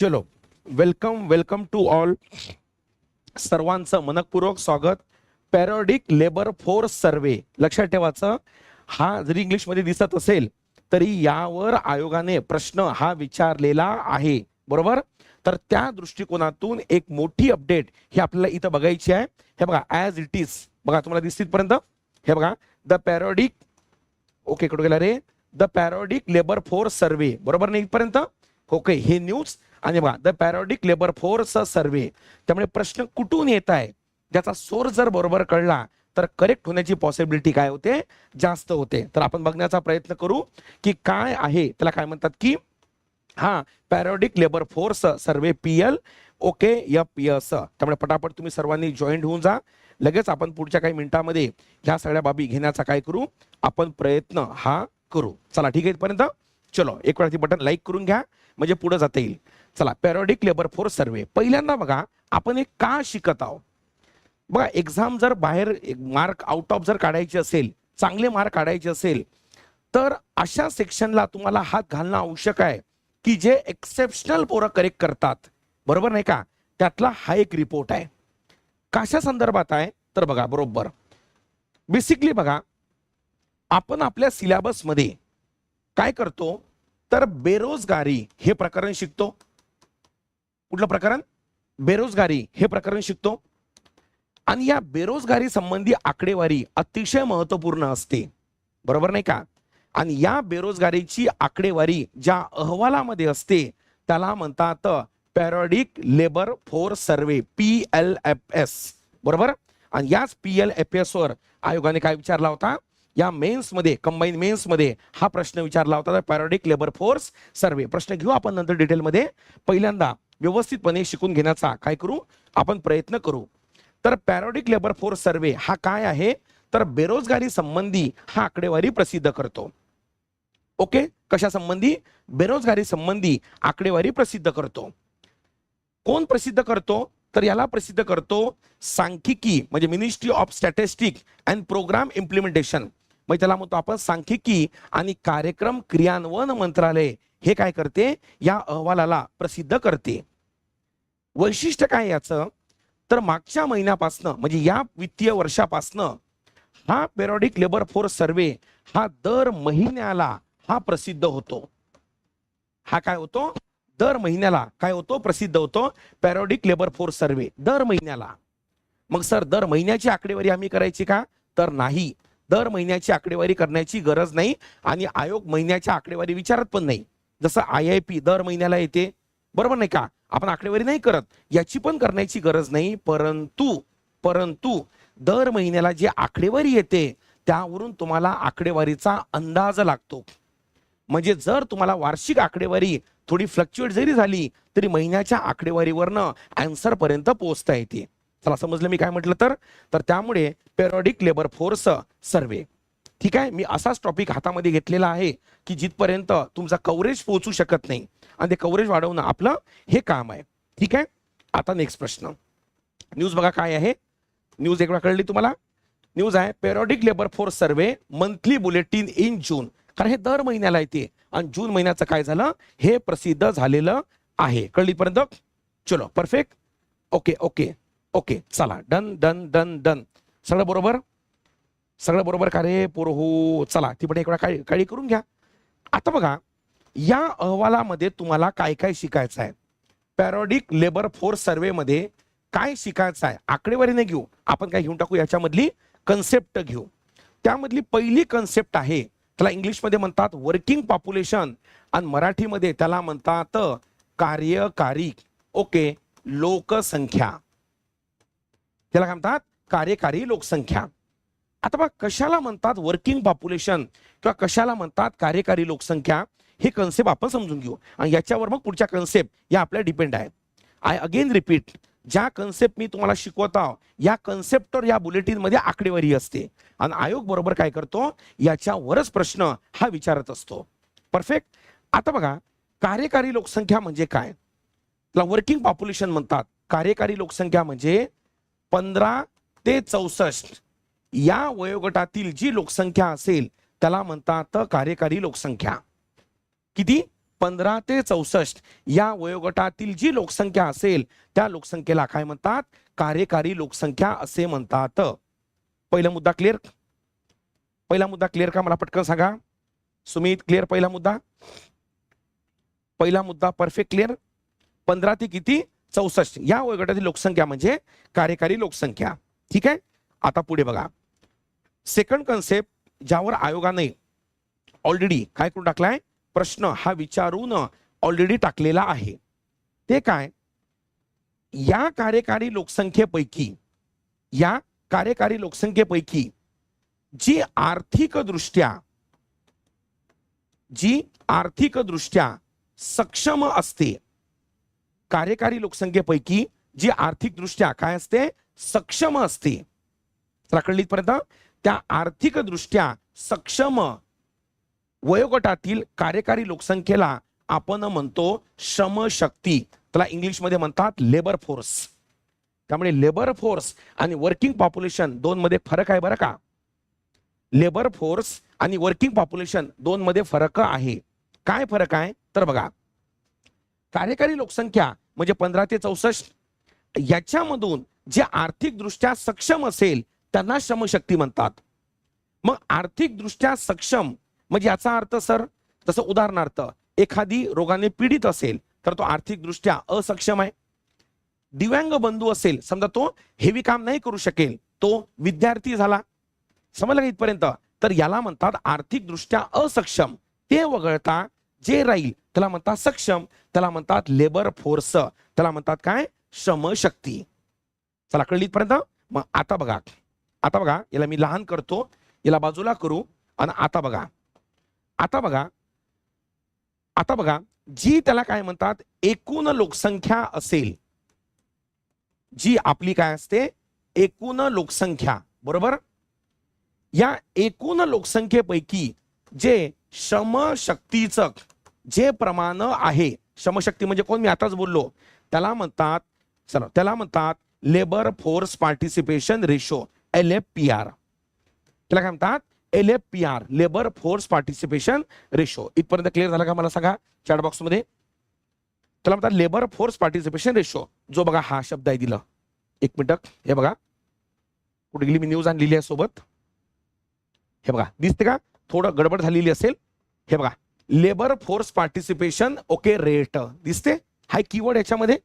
चलो welcome welcome to all सर्वांचं मनपूर्वक स्वागत. पॅरोडिक लेबर फोर्स सर्वे लक्षात ठेवायचं हा जरी इंग्लिशमध्ये दिसत असेल तरी यावर आयोगाने प्रश्न हा विचारलेला आहे. बरोबर? तर त्या दृष्टिकोनातून एक मोठी अपडेट ही आपल्याला इथं बघायची आहे. हे बघा ॲज इट इज बघा तुम्हाला दिसते पर्यंत हे बघा द पॅरोडिक ओके कुठे गेला रे? The periodic labour force survey बरोबर नाही इथपर्यंत? ओके हे न्यूज आणि बघा the periodic labour force survey त्यामुळे प्रश्न कुठून येत आहे? ज्याचा सोर्स जर बरोबर कळला तर करेक्ट होण्याची पॉसिबिलिटी काय होते? जास्त होते. तर आपण बघण्याचा प्रयत्न करू की काय आहे? त्याला काय म्हणतात की हा periodic labour force survey P L okay F S त्यामुळे पटापट तुम्ही सर्वांनी जॉईंट होऊन जा. लगेच आपण पुढच्या काही मिनिटांमध्ये ह्या सगळ्या बाबी घेण्याचा काय करू? आपण प्रयत्न हा करू. चला ठीक आहे इथपर्यंत. चलो एक वेळा ती बटन लाईक करून घ्या म्हणजे पुढे जाता येईल. चला पॅरोडिक लेबर फोर्स सर्वे पहिल्यांदा बघा आपण एक का शिकत आहोत? बघा एक्झाम जर बाहेर मार्क आउट ऑफ जर काढायचे असेल चांगले मार्क काढायचे असेल तर अशा सेक्शनला तुम्हाला हात घालणं आवश्यक आहे की जे एक्सेप्शनल पोरं करेक्ट करतात. बरोबर नाही का? त्यातला हा एक रिपोर्ट आहे. कशा संदर्भात आहे? तर बघा बरोबर. बेसिकली बघा आपण आपल्या सिलेबसमध्ये काय करतो? तर बेरोजगारी हे प्रकरण शिकतो. कुठलं प्रकरण? बेरोजगारी हे प्रकरण शिकतो. आणि या बेरोजगारी संबंधी आकडेवारी अतिशय महत्त्वपूर्ण असते. बरोबर नाही का? आणि या बेरोजगारीची आकडेवारी ज्या अहवालामध्ये असते त्याला म्हणतात periodic labour force survey P L F S. बरोबर? आणि याच पी एल एफ एस वर आयोगाने काय विचारला होता? या मेन्समध्ये कंबाईन मेन्समध्ये हा प्रश्न विचारला होता. पॅरोडिक लेबर फोर्स सर्वे प्रश्न घेऊ आपण नंतर डिटेलमध्ये पहिल्यांदा व्यवस्थितपणे शिकून घेण्याचा काय करू? आपण प्रयत्न करू. तर पॅरोडिक लेबर फोर्स सर्वे हा काय आहे? तर बेरोजगारी संबंधी हा आकडेवारी प्रसिद्ध करतो. ओके कशा संबंधी? बेरोजगारी संबंधी आकडेवारी प्रसिद्ध करतो. कोण प्रसिद्ध करतो? तर याला प्रसिद्ध करतो सांख्यिकी म्हणजे ministry of statistic and programme implementation मग त्याला म्हणतो आपण सांख्यिकी आणि कार्यक्रम क्रियान्वयन मंत्रालय. हे काय करते? या अहवालाला प्रसिद्ध करते. वैशिष्ट्य काय याचं? तर मागच्या महिन्यापासनं म्हणजे या वित्तीय वर्षापासनं हा पेरोडिक लेबर फोर्स सर्वे हा दर महिन्याला हा प्रसिद्ध होतो. हा काय होतो? दर महिन्याला काय होतो? प्रसिद्ध होतो. पॅरोडिक लेबर फोर्स सर्वे दर महिन्याला. मग सर दर महिन्याची आकडेवारी आम्ही करायची का? तर नाही. दर महिन्याची आकडेवारी करण्याची गरज नाही आणि आयोग महिन्याच्या आकडेवारी विचारत पण नाही. जसं आय आय पी दर महिन्याला येते बरोबर नाही का? आपण आकडेवारी नाही करत याची पण करण्याची गरज नाही परंतु परंतु दर महिन्याला जी आकडेवारी येते त्यावरून तुम्हाला आकडेवारीचा अंदाज लागतो. म्हणजे जर तुम्हाला वार्षिक आकडेवारी थोडी फ्लक्च्युएट जरी झाली तरी महिन्याच्या आकडेवारीवरनं आन्सर पर्यंत पोहोचता येते. चला समजलं मी काय म्हटलं तर? तर त्यामुळे पेरॉडिक लेबर फोर्स सर्वे ठीक आहे? मी असाच टॉपिक हातामध्ये घेतलेला आहे की जिथपर्यंत तुमचा कव्हरेज पोहोचू शकत नाही आणि ते कव्हरेज वाढवणं आपलं हे काम आहे. ठीक आहे? आता नेक्स्ट प्रश्न. न्यूज बघा काय आहे? न्यूज एक कळली तुम्हाला? न्यूज आहे periodic labour force survey monthly bulletin in June कारण हे दर महिन्याला येते. आणि जून महिन्याचं काय झालं? हे प्रसिद्ध झालेलं आहे. कळलीपर्यंत? चलो परफेक्ट ओके ओके ओके चला. Done done done done. सगळं बरोबर? सगळं बरोबर का रे पोर हो चला ती पण एक वेळा काळी काळी करून घ्या. आता बघा या अहवालामध्ये तुम्हाला काय काय शिकायचं आहे? पॅरोडिक लेबर फोर्स सर्वेमध्ये काय शिकायचं आहे? आकडेवारीने घेऊ. आपण काय घेऊन टाकू? याच्यामधली कन्सेप्ट घेऊ. त्यामधली पहिली कन्सेप्ट आहे त्याला इंग्लिशमध्ये म्हणतात वर्किंग पॉप्युलेशन आणि मराठीमध्ये त्याला म्हणतात कार्यकारी. ओके लोकसंख्या. त्याला काय म्हणतात? कार्यकारी लोकसंख्या. आता बघा कशाला म्हणतात वर्किंग पॉप्युलेशन किंवा कशाला म्हणतात कार्यकारी लोकसंख्या? हे कन्सेप्ट आपण समजून घेऊ. आणि याच्यावर मग पुढच्या कन्सेप्ट या आपल्या डिपेंड आहे आय अगेन रिपीट ज्या कन्सेप्ट मी तुम्हाला शिकवत आहो या कन्सेप्टवर या बुलेटिनमध्ये आकडेवारी असते. आणि आयोग बरोबर काय करतो? याच्यावरच प्रश्न हा विचारत असतो. परफेक्ट आता बघा कार्यकारी लोकसंख्या म्हणजे काय? त्याला वर्किंग पॉप्युलेशन म्हणतात. कार्यकारी लोकसंख्या म्हणजे पंधरा ते चौसष्ट. या वयोगटातील जी लोकसंख्या असेल त्याला म्हणतात कार्यकारी लोकसंख्या. किती? पंधरा ते चौसष्ट. या वयोगटातील जी लोकसंख्या असेल त्या लोकसंख्येला काय म्हणतात? कार्यकारी लोकसंख्या असे म्हणतात. पहिला मुद्दा क्लिअर पहिला मुद्दा क्लिअर का? मला पटकन सांगा. सुमित क्लिअर पहिला मुद्दा? पहिला मुद्दा परफेक्ट क्लिअर पंधरा ते किती? चौसष्ट. या वयोगटातील लोकसंख्या म्हणजे कार्यकारी लोकसंख्या. ठीक आहे? आता पुढे बघा. सेकंड कन्सेप्ट ज्यावर आयोगाने ऑलरेडी काय करून टाकलाय? प्रश्न हा विचारून ऑलरेडी टाकलेला आहे. ते काय? या कार्यकारी लोकसंख्येपैकी या कार्यकारी लोकसंख्येपैकी जी आर्थिकदृष्ट्या जी आर्थिकदृष्ट्या सक्षम असते कार्यकारी लोकसंख्येपैकी जी आर्थिकदृष्ट्या काय असते? सक्षम असते. चला त्या आर्थिकदृष्ट्या सक्षम वयोगटातील कार्यकारी लोकसंख्येला आपण म्हणतो श्रमशक्ती. त्याला इंग्लिशमध्ये म्हणतात लेबर फोर्स त्यामुळे लेबर फोर्स आणि वर्किंग पॉप्युलेशन दोन मध्ये फरक आहे बरं का? लेबर फोर्स आणि वर्किंग पॉप्युलेशन दोन मध्ये फरक आहे. काय फरक आहे? तर बघा कार्यकारी लोकसंख्या म्हणजे पंधरा ते चौसष्ट याच्यामधून जे आर्थिकदृष्ट्या सक्षम असेल त्यांना श्रमशक्ती म्हणतात. मग आर्थिकदृष्ट्या सक्षम म्हणजे याचा अर्थ सर जसं उदाहरणार्थ एखादी रोगाने पीडित असेल तर तो आर्थिकदृष्ट्या असक्षम आहे. दिव्यांग बंधू असेल समजा तो हेवी काम नाही करू शकेल तो विद्यार्थी झाला. समजलं का इथपर्यंत? तर याला म्हणतात आर्थिकदृष्ट्या असक्षम. ते वगळता जे राहील त्याला म्हणतात सक्षम त्याला म्हणतात लेबर फोर्स त्याला म्हणतात काय? श्रमशक्ती. चला कळली पर्यंत मग आता बघा. आता बघा याला मी लहान करतो. याला बाजूला करू आणि आता बघा. आता बघा. आता बघा जी त्याला काय म्हणतात? एकूण लोकसंख्या असेल जी आपली काय असते? एकूण लोकसंख्या. बरोबर? या एकूण लोकसंख्येपैकी जे श्रमशक्तीचं जे प्रमाण आहे श्रमशक्ती म्हणजे कोण? मी आताच बोललो. त्याला म्हणतात चला त्याला म्हणतात labour force participation ratio L F P R त्याला काय म्हणतात? L F P R labour force participation ratio इथपर्यंत क्लिअर झाला का मला सांगा? चॅट बॉक्समध्ये. त्याला म्हणतात लेबर फोर्स पार्टिसिपेशन रेशो जो बघा हा शब्द आहे दिला. एक मिनिट. हे बघा. कुठे गेली? मी न्यूज आणलेली आहे सोबत. हे बघा. दिसते का? थोडं गडबड झालेली असेल. हे बघा. Labour force participation okay rate. दिसते? हाय कीवर्ड याच्यामध्ये?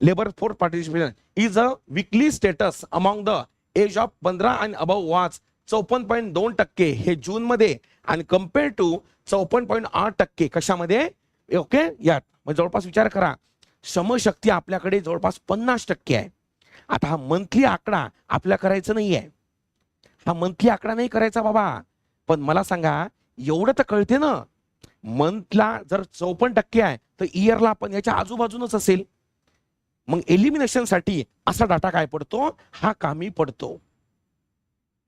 Labour force participation is a weekly status among the age of पंधरा आणि अबव वाच चौपन्न पॉईंट दोन टक्के हे जून मध्ये आणि कंपेअर टू चौपन्न पॉईंट आठ टक्के कशामध्ये? ओके यात. मग जवळपास विचार करा. श्रमशक्ती आपल्याकडे जवळपास पन्नास टक्के आहे. आता हा मंथली आकडा आपल्या करायचा नाही आहे हा मंथली आकडा नाही करायचा बाबा. पण मला सांगा एवढं तर कळते ना. मंथला जर चौपन्न टक्के आहे तर इयरला पण याच्या आजूबाजूनच असेल. मग एलिमिनेशनसाठी असा डाटा काय पडतो? हा कामी पडतो.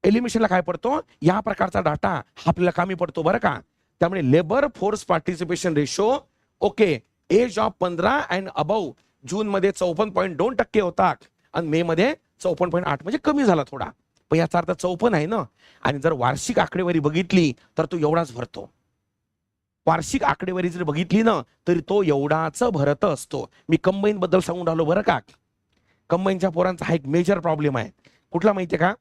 एलिमिनेशनला काय पडतो? या प्रकारचा डाटा हा आपल्याला कामी पडतो बरं का? त्यामुळे labour force participation ratio okay age of पंधरा अँड अबव जून मध्ये चौपन्न पॉईंट दोन टक्के होता आणि मे मध्ये चौपन्न पॉईंट आठ म्हणजे कमी झाला थोडा. पण याचा अर्थ चौपन्न आहे ना? आणि जर वार्षिक आकडेवारी बघितली तर तो एवढाच भरतो. वार्षिक आकडेवारी जर बघितली ना तरी तो एवढाच भरत असतो. मी कंबाईन बद्दल सांगून राहिलो बरं का? कंबाईनच्या पोरांचा हा एक मेजर प्रॉब्लेम आहे. कुठला माहितीये का?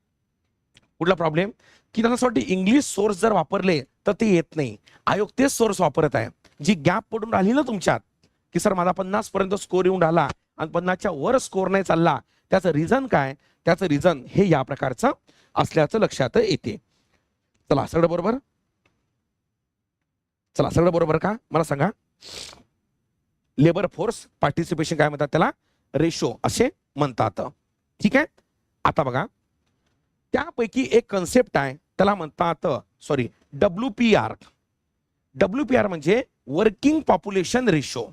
कुठला प्रॉब्लेम की त्यांना असं वाटतं इंग्लिश सोर्स जर वापरले तर ते येत नाही. आयोग तेच सोर्स वापरत आहे. जी गॅप पडून राहिली ना तुमच्यात की सर माझा पन्नास पर्यंत स्कोर येऊन राहिला आणि पन्नासच्या वर स्कोर नाही चालला त्याचं रिझन काय? त्याचं रिझन हे या प्रकारचं असल्याचं लक्षात येते. चला सगळं बरोबर? चला सगळं बरोबर का? मला सांगा. लेबर फोर्स पार्टिसिपेशन काय म्हणतात त्याला? रेशो असे म्हणतात. ठीक आहे? आता बघा. त्यापैकी एक कन्सेप्ट आहे. त्याला म्हणतात sorry W P R W P R म्हणजे वर्किंग पॉप्युलेशन रेशो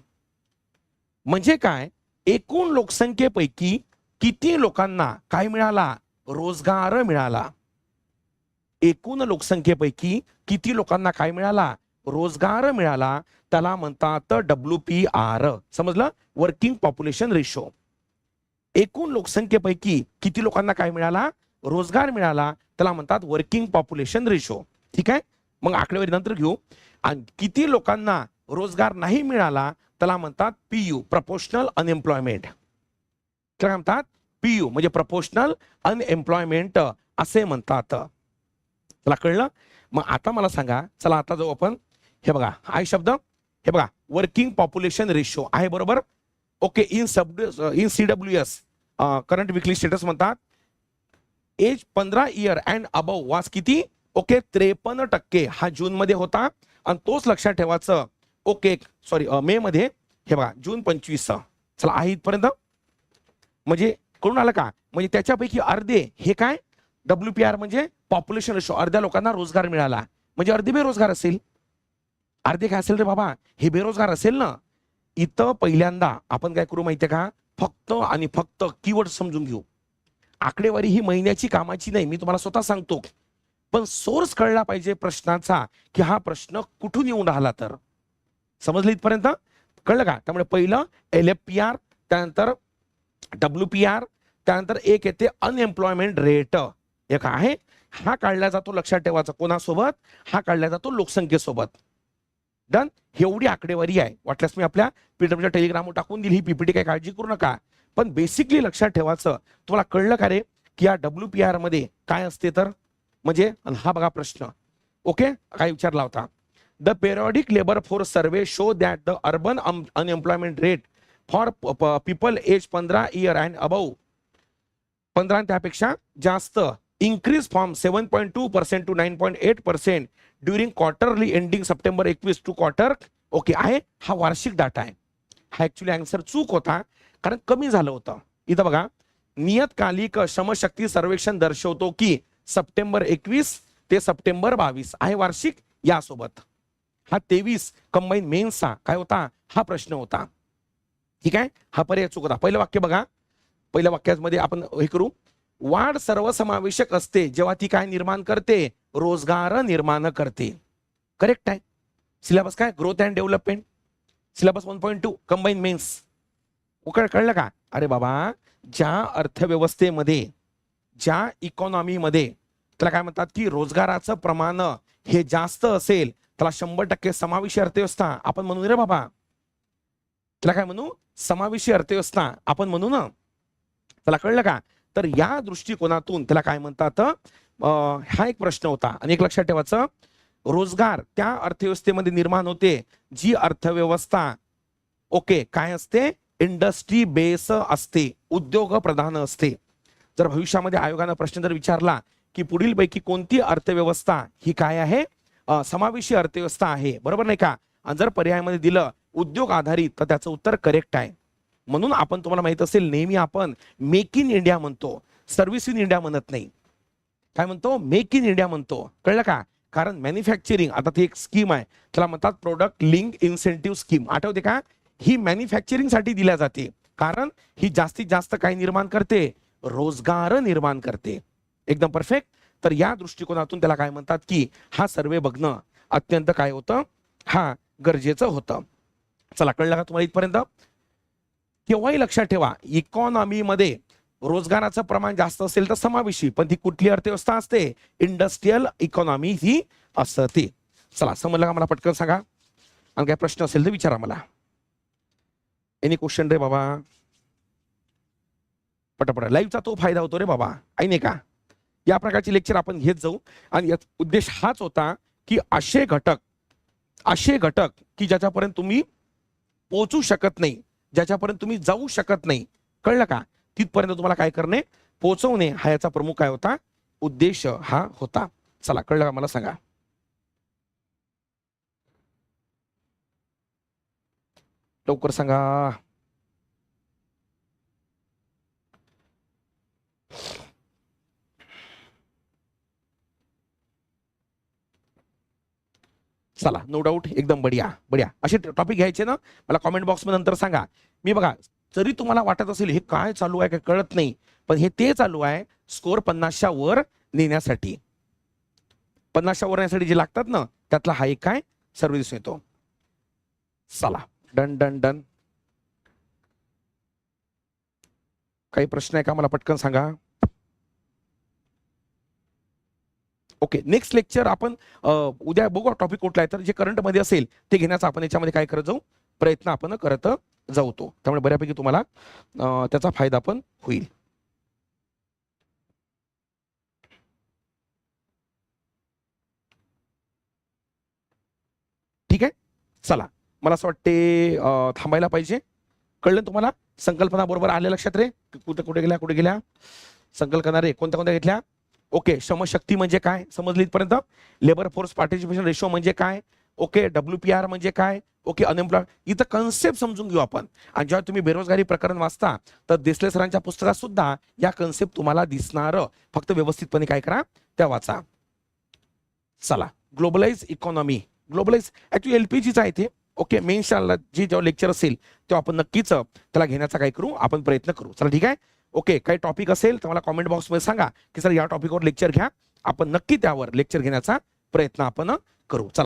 म्हणजे काय? एकूण लोकसंख्येपैकी किती लोकांना काय मिळाला? रोजगार मिळाला. एकूण लोकसंख्येपैकी किती लोकांना काय मिळाला? रोजगार मिळाला त्याला म्हणतात डब्ल्यू पी आर समजलं? वर्किंग पॉप्युलेशन रेशो एकूण लोकसंख्येपैकी किती लोकांना काय मिळाला? रोजगार मिळाला त्याला म्हणतात वर्किंग पॉप्युलेशन रेशो ठीक आहे? मग आकडेवारी नंतर घेऊ. आणि किती लोकांना रोजगार नाही मिळाला त्याला म्हणतात पीयू प्रपोशनल अनएम्प्लॉयमेंट काय म्हणतात पीयू म्हणजे प्रपोशनल अनएम्प्लॉयमेंट असे म्हणतात. चला कळलं? मग आता मला सांगा चला आता जाऊ आपण हे बघा आय शब्द हे बघा वर्किंग पॉप्युलेशन रेशो आहे बरोबर? Okay in sub in C W S current weekly status म्हणतात. एज पंधरा इयर अँड अबव वास किती? ओके त्रेपन्न टक्के. हा जून मध्ये होता. आणि तोच लक्षात ठेवायचं. ओके सॉरी मे मध्ये हे बघा जून पंचवीस. चला आहे इथपर्यंत. म्हणजे करून आलं का? म्हणजे त्याच्यापैकी अर्धे हे काय? डब्ल्यू पी आर म्हणजे पॉप्युलेशन रेशो अर्ध्या लोकांना रोजगार मिळाला. म्हणजे अर्धे बेरोजगार असेल. अर्धे काय असेल रे बाबा? हे बेरोजगार असेल ना? इथं पहिल्यांदा आपण काय करू माहितीये का? फक्त आणि फक्त कीवर्ड समजून घेऊ. आकडेवारी ही महिन्याची कामाची नाही मी तुम्हाला स्वतः सांगतो. पण सोर्स कळला पाहिजे प्रश्नाचा की हा प्रश्न कुठून येऊन राहिला तर? समजलं इथपर्यंत? कळलं का? त्यामुळे पहिलं एल एफ पी आर त्यानंतर डब्ल्यू पी आर त्यानंतर एक येते अनएम्प्लॉयमेंट रेट एक आहे? हा काढला जातो लक्षात ठेवायचा कोणासोबत? हा काढला जातो लोकसंख्येसोबत. डन एवढी आकडेवारी आहे. वाटल्यास मी आपल्या पीडब्ल्यूच्या टेलिग्रामवर टाकून दिली. ही पीपीटी काही काळजी करू नका. पण बेसिकली लक्षात ठेवायचं. तुम्हाला कळलं का रे? की या डब्ल्यू पी आरमध्ये काय असते तर? म्हणजे हा बघा प्रश्न. ओके? काय विचारला होता? The periodic labour force survey show that the urban unemployment rate for people age पंधरा इयर अँड अबव पंधरा त्यापेक्षा जास्त increase from seven point two percent to nine point eight percent during quarterly ending September एकवीस two quarter okay आहे. हा वार्षिक data आहे. हा ऍक्च्युली अँसर चूक होता कारण कमी झालं होतं. इथं बघा नियतकालिक श्रमशक्ती सर्वेक्षण दर्शवतो की सप्टेंबर एकवीस ते सप्टेंबर बावीस आहे वार्षिक यासोबत. हा तेवीस कंबाईन मेन्सचा काय होता? हा प्रश्न होता. ठीक आहे? हा पर्याय चूक होता. पहिलं वाक्य बघा. पहिल्या वाक्यामध्ये आपण हे करू. वाढ सर्वसमावेशक असते. जेव्हा ती काय निर्माण करते? रोजगार निर्माण करते. करेक्ट आहे. सिलेबस काय? Growth and development syllabus one point two combine mains कळलं का? अरे बाबा ज्या अर्थव्यवस्थेमध्ये ज्या इकॉनॉमीमध्ये त्याला काय म्हणतात की रोजगाराचं प्रमाण हे जास्त असेल त्याला शंभर टक्के समावेशी अर्थव्यवस्था आपण म्हणू रे बाबा. त्याला काय म्हणू? समावेशी अर्थव्यवस्था आपण म्हणू ना. त्याला कळलं का? तर या दृष्टिकोनातून त्याला काय म्हणतात हा एक प्रश्न होता. आणि एक लक्षात ठेवायचं रोजगार त्या अर्थव्यवस्थेमध्ये निर्माण होते जी अर्थव्यवस्था ओके काय असते? इंडस्ट्री बेस असते उद्योग प्रधान असते. जर भविष्यामध्ये आयोगानं प्रश्न जर विचारला की पुढील पैकी कोणती अर्थव्यवस्था ही काय आहे? समावेशी अर्थव्यवस्था आहे बरोबर नाही का? आणि जर पर्यायामध्ये दिलं उद्योग आधारित तर त्याचं उत्तर करेक्ट आहे. म्हणून आपण तुम्हाला माहीत असेल नेहमी आपण मेक इन इंडिया म्हणतो. सर्व्हिस इन इंडिया म्हणत नाही. काय म्हणतो? मेक इन इंडिया म्हणतो. कळलं का? कारण मॅन्युफॅक्चरिंग आता ती एक स्कीम आहे. त्याला म्हणतात प्रोडक्ट लिंक इन्सेंटिव्ह स्कीम आठवते का? ही मॅन्युफॅक्चरिंगसाठी दिल्या जाते. कारण ही जास्तीत जास्त काय निर्माण करते? रोजगार निर्माण करते. एकदम परफेक्ट तर या दृष्टिकोनातून त्याला काय म्हणतात की हा सर्वे बघणं अत्यंत काय होतं? हा गरजेचं होतं. चला कळलं का तुम्हाला इथपर्यंत? केव्हाही लक्षात ठेवा इकॉनॉमीमध्ये रोजगाराचं प्रमाण जास्त असेल तर समावेशी पण ती कुठली अर्थव्यवस्था असते? इंडस्ट्रीयल इकॉनॉमी ही असते. चला समजलं का मला? पटकन सांगा. आणि काय प्रश्न असेल तर विचारा मला. एनी क्वेश्चन रे बाबा? पटापट. लाईव्हचा तो फायदा होतो रे बाबा. आई नाही का? या प्रकारची लेक्चर आपण घेत जाऊ. आणि याचा उद्देश हाच होता की असे घटक असे घटक की ज्याच्यापर्यंत तुम्ही पोहोचू शकत नाही ज्याच्यापर्यंत तुम्ही जाऊ शकत नाही. कळलं का? तिथपर्यंत तुम्हाला काय करणे? पोचवणे हा याचा प्रमुख काय होता? उद्देश हा होता. चला कळलं का? मला सांगा. लवकर सांगा. चला नो डाऊट एकदम बढिया बढिया. असे टॉपिक घ्यायचे ना मला कॉमेंट बॉक्समध्ये नंतर सांगा. मी बघा जरी तुम्हाला वाटत असेल हे काय चालू आहे काय कळत नाही पण हे ते चालू आहे स्कोर पन्नासच्या वर नेण्यासाठी. पन्नासच्या वर नेण्यासाठी जे लागतात ना त्यातला हा एक काय? सर्व दिसून येतो. चला. Done done done. काही प्रश्न आहे का? मला पटकन सांगा. ओके नेक्स्ट लेक्चर आपण उद्या बघू टॉपिक कुठला आहे. तर जे करंटमध्ये असेल ते घेण्याचा आपण याच्यामध्ये काय करत जाऊ? प्रयत्न आपण करत जाऊ तो त्यामुळे बऱ्यापैकी तुम्हाला त्याचा फायदा पण होईल. ठीक आहे? चला. मला असं वाटते थांबायला पाहिजे. कळलं ना तुम्हाला? संकल्पना बरोबर आल्या लक्षात रे? कुठे कुठे गेल्या कुठे गेल्या? संकल्पना रे कोणत्या कोणत्या घेतल्या? ओके श्रमशक्ती म्हणजे काय? समजली इथपर्यंत? लेबर फोर्स पार्टिसिपेशन रेशो म्हणजे काय? ओके डब्ल्यू पी आर म्हणजे काय? ओके अनएम्प्लॉय इथं कन्सेप्ट समजून घेऊ आपण. आणि जेव्हा तुम्ही बेरोजगारी प्रकरण वाचता तर देसले सरांच्या पुस्तकात सुद्धा या कन्सेप्ट तुम्हाला दिसणार. फक्त व्यवस्थितपणे काय करा त्या वाचा. चला ग्लोबलाइज इकॉनॉमी ग्लोबलाइज ऍक्च्युली एलपीजीचा आहे ते. ओके मेन शाळेला जे जेव्हा लेक्चर असेल तेव्हा आपण नक्कीच त्याला घेण्याचा काय करू? आपण प्रयत्न करू. चला ठीक आहे? ओके काही टॉपिक असेल तर मला कॉमेंट बॉक्समध्ये सांगा की सर या टॉपिकवर लेक्चर घ्या. आपण नक्की त्यावर लेक्चर घेण्याचा प्रयत्न आपण करू. चला.